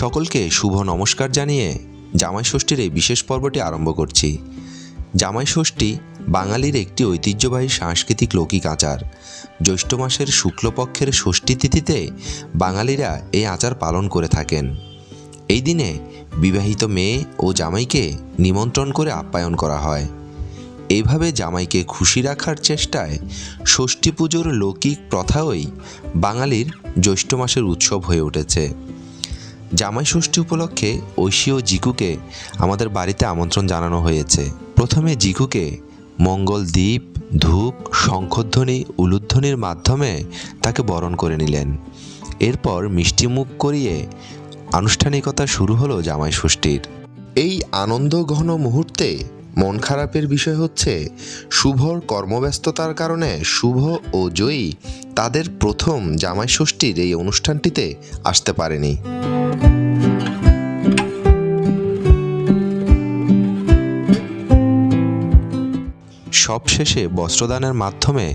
সকলকে শুভ নমস্কার জানিয়ে জামাই ষষ্ঠীর এই বিশেষ পর্বটি আরম্ভ করছি। জামাই ষষ্ঠী বাঙালির একটি ঐতিহ্যবাহী সাংস্কৃতিক লৌকিক আচার। জ্যৈষ্ঠ মাসের শুক্লপক্ষের ষষ্ঠী তিথিতে বাঙালিরা এই আচার পালন করে থাকেন। এই দিনে বিবাহিত মেয়ে ও জামাইকে নিমন্ত্রণ করে আপ্যায়ন করা হয়। এইভাবে জামাইকে খুশি রাখার চেষ্টায় ষষ্ঠী পুজোর লৌকিক প্রথাই বাঙালির জ্যৈষ্ঠ মাসের উৎসব হয়ে উঠেছে। জামাই ষষ্ঠী উপলক্ষে ঐশী ও জিকুকে আমাদের বাড়িতে আমন্ত্রণ জানানো হয়েছে। প্রথমে জিকুকে মঙ্গল দ্বীপ, ধূপ, শঙ্খধ্বনি, উলুধ্বনির মাধ্যমে তাকে বরণ করে নিলেন। এরপর মিষ্টি মুখ করিয়ে আনুষ্ঠানিকতা শুরু হলো জামাই ষষ্ঠীর। এই আনন্দ ঘন মুহূর্তে মন খারাপের বিষয় হচ্ছে, শুভর কর্মব্যস্ততার কারণে শুভ ও জয়ী তাদের প্রথম জামাই ষষ্ঠীর এই অনুষ্ঠানটিতে আসতে পারেনি। সবশেষে বস্ত্রদানের মাধ্যমে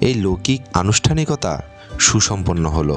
এই লৌকিক আনুষ্ঠানিকতা সুসম্পন্ন হলো।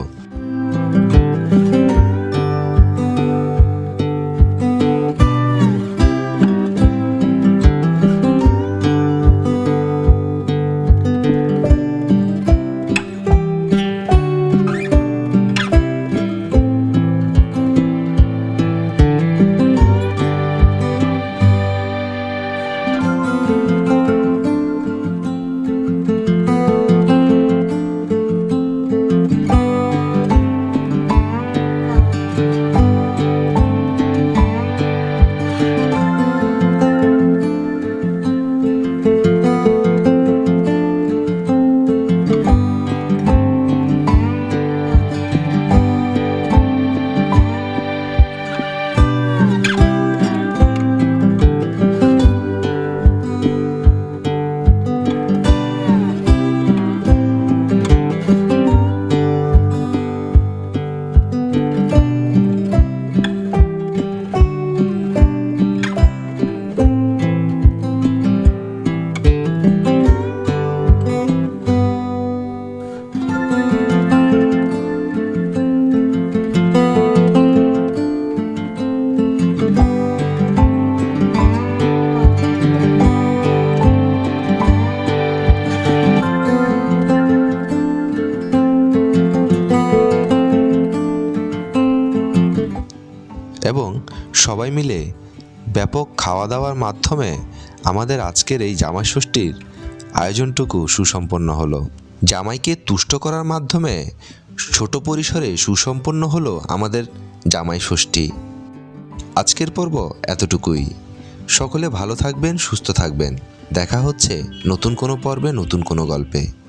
এবং সবাই মিলে ব্যাপক খাওয়া দাওয়ার মাধ্যমে আমাদের আজকের এই জামাই ষষ্ঠীর আয়োজনটুকু সুসম্পন্ন হলো। জামাইকে তুষ্ট করার মাধ্যমে ছোট পরিসরে সুসম্পন্ন হলো আমাদের জামাই ষষ্ঠী আজকের পর্ব এতটুকুই। সকলে ভালো থাকবেন, সুস্থ থাকবেন। দেখা হচ্ছে নতুন কোনো পর্বে, নতুন কোনো গল্পে।